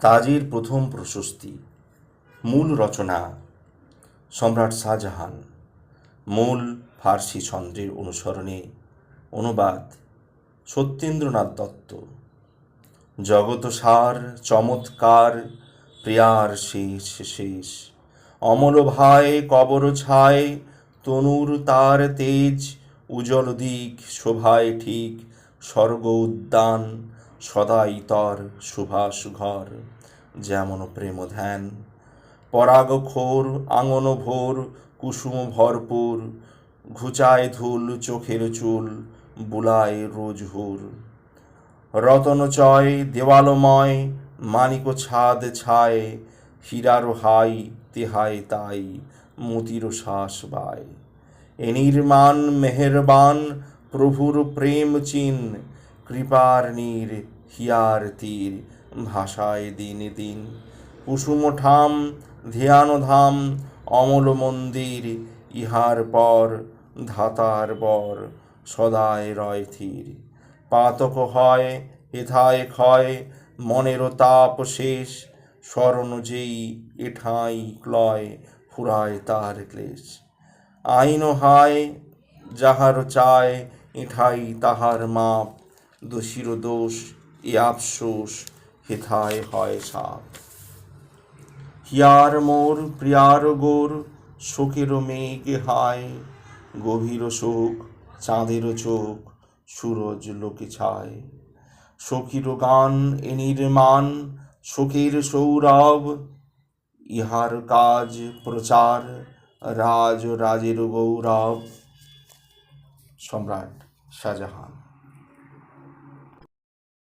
তাজের প্রথম প্রশস্তি, মূল রচনা, সম্রাট শাহজাহান। মূল ফার্সি ছন্দের অনুসরণে অনুবাদ, সত্যেন্দ্রনাথ দত্ত। জগতসার চমৎকার, প্রিয়ার শেষ শেষ। অমল ভাই কবর ছায়, তনুর তার তেজ, উজ্জ্বল দিক শোভায় ঠিক, স্বর্গ উদ্যান সদাই তর সুভাষ ঘর, যেমন প্রেম ধ্যান পরাগ খোর আঙন ভোর, কুসুম ভরপুর, ঘুচায় ধুল চোখের চুল, বুলায় রোজ হুর। রতন চয়, দেওয়ালময় মানিক ছাদ ছায়, হীরার হাই তেহায় তাই, মতির শ্বাস বায়। এ নির্মাণ, মেহেরবান, প্রভুর প্রেম চিন কৃপার নীর, হিয়ার তীর, ভাষায় দিন দিন। কুসুম ঠাম ধ্যান ধাম অমল মন্দির, ইহার পর, ধাতার বর, সদায় রয় থির পাতক হয় হেথায় ক্ষয় মনের তাপ শেষ স্মরণ যেই এঠাই ক্লয়, ফুরায় তার ক্লেশ। আইন হায়, যাহার চায়, এঠাই তাহার মাপ দোষীর দোষ এ আফসোস হেথায় হয় সাপ। হিয়ার মোর, প্রিয়ার গোর, শোকের মেঘ হায়, গভীর শোক, চাঁদের চোখ, সুরজ লোকে ছায়। সখীর গান এ নির্মাণ, শোকের সৌরভ, ইহার কাজ প্রচার, রাজ, রাজের গৌরব। সম্রাট শাহজাহান।